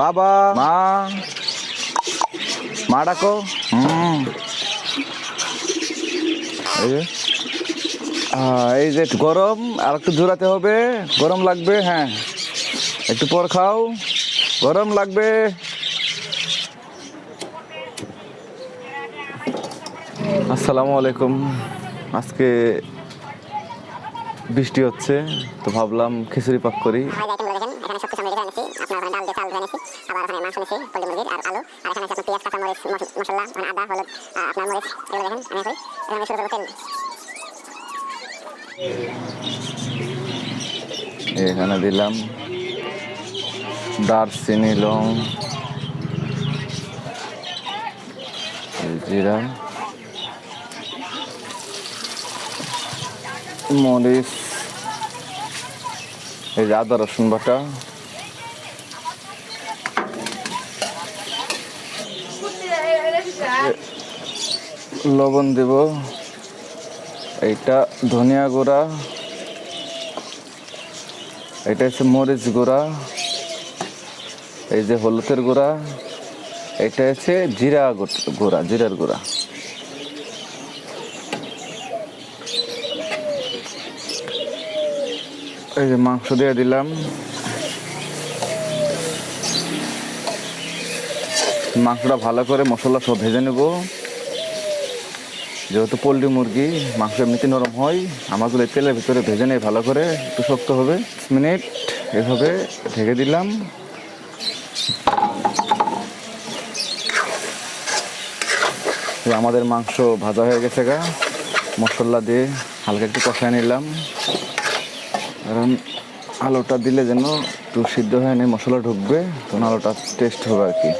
বাবা, মা মা ডাকো। এই যে গরম, আর একটু জোরাতে হবে। গরম লাগবে হ্যাঁ। একটু পর খাও। গরম লাগবে। আসসালামু আলাইকুম। আজকে বৃষ্টি হচ্ছে, তো ভাবলাম খিচুড়ি পাক করি। রেখে এনেছি আপনার ওখানে ডাল দিয়ে চাল এনেছি, আবার ওখানে মাংস পোলট্রি মুরগির আর আলু, আর এখানে আছে পেঁয়াজ, কাঁচা মরিচ মশলা মানে আদা, হলুদ আপনার মরিচ, এগুলো দেখেন, আমি এখানে শুরু করব তেল এখানে দিলাম দারচিনি, লং জিরা, মরিচ, এই আদা, রসুন বাটা লবণ দেব। এইটা ধনিয়া গুঁড়া। এটা হচ্ছে মরিচ গুঁড়া। এই যে হলুদের গুঁড়া। এটা হচ্ছে জিরা গুঁড়া, জিরার গুঁড়া। এই যে মাংস দিয়ে দিলাম। মাংসটা ভালো করে মশলা সব ভেজে নেব। যেহেতু পোলট্রি মুরগি, মাংস এমনিতে নরম হয়, আমাগুলো তেলের ভিতরে ভেজে নেই ভালো করে একটু শক্ত হবে। মিনিট এভাবে ঢেকে দিলাম। আমাদের মাংস ভাজা হয়ে গেছে গা। মশলা দিয়ে হালকা একটু কষায় নিলাম। কারণ আলুটা দিলে যেন একটু সিদ্ধ হয়ে নেই মশলা ঢুকবে, তখন আলুটা টেস্ট হবে আর কি।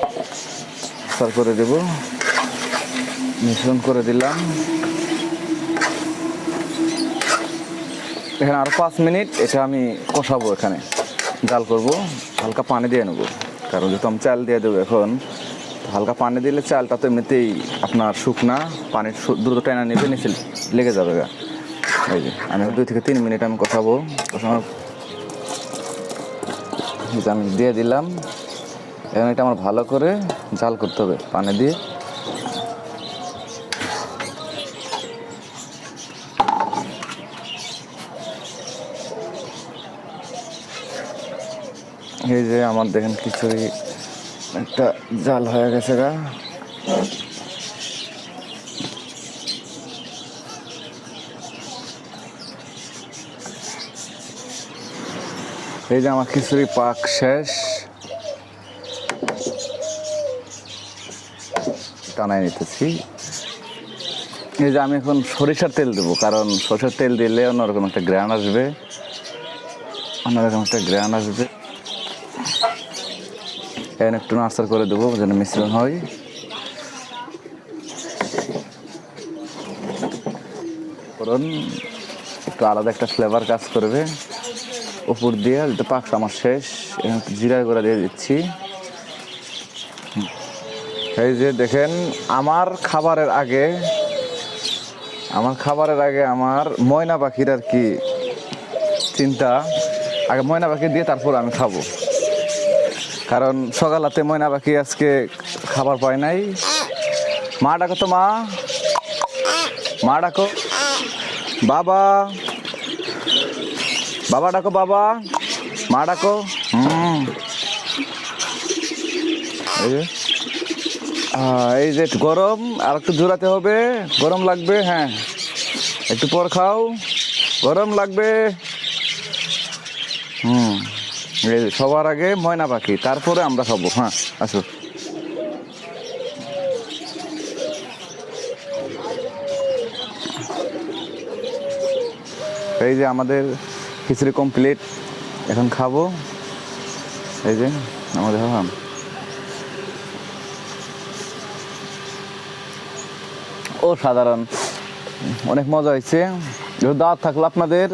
সার করে দেবো। মিশ্রণ করে দিলাম। এখানে আরও পাঁচ মিনিট, এটা আমি কষাবো এখানে। জাল করব, হালকা পানি দিয়ে নেব। কারণ যেহেতু আমি চাল দিয়ে দেবো এখন হালকা পানি দিলে চালটা তো এমনিতেই আপনার শুকনা, পানির দ্রুত টানা নেবে, নিচে লেগে যাবে গা। এই যে, আমি দুই থেকে তিন মিনিট আমি কষাবো। কষানোর আমি দিয়ে দিলাম। এখন এটা আমার ভালো করে জাল করতে হবে পানি দিয়ে। এই যে আমার দেখেন খিচুড়ি একটা জাল হয়ে গেছে গা। এই যে আমার খিচুড়ি পাক শেষ। টানাই নিতেছি। এই যে আমি এখন সরিষার তেল দেবো, কারণ সরিষার তেল দিলে অন্যরকম একটা গ্রান আসবে। অন্যরকম একটা গ্রান আসবে। এখন একটু নাস্তার করে দেবো যেন মিশ্রণ হয়। ফোড়ন একটু আলাদা একটা ফ্লেভার কাজ করবে। উপর দিয়ে পাকটা আমার শেষ জিরা গুঁড়া দিয়ে দিচ্ছি। এই যে দেখেন, আমার খাবারের আগে, আমার খাবারের আগে আমার ময়না পাখির আর কি চিন্তা। আগে ময়না পাখি দিয়ে তারপর আমি খাব। কারণ সকালাতে ময়না পাখি আজকে খাবার পায় নাই। মা ডাকো তো, মা। মা ডাকো। বাবা। বাবা ডাকো, বাবা। মা ডাকো। হুম। এই এই যে একটু গরম আর একটু জোরাতে হবে। গরম লাগবে হ্যাঁ। একটু পর খাও। গরম লাগবে। হুম সবার আগে ময়না পাখি, তারপরে আমরা খাব হ্যাঁ আসো। এই যে আমাদের খিচুড়ি কমপ্লিট এখন খাব। এই যে আমাদের হাম। ও সাধারণ অনেক মজা হয়েছে। দাঁত থাকল আপনাদের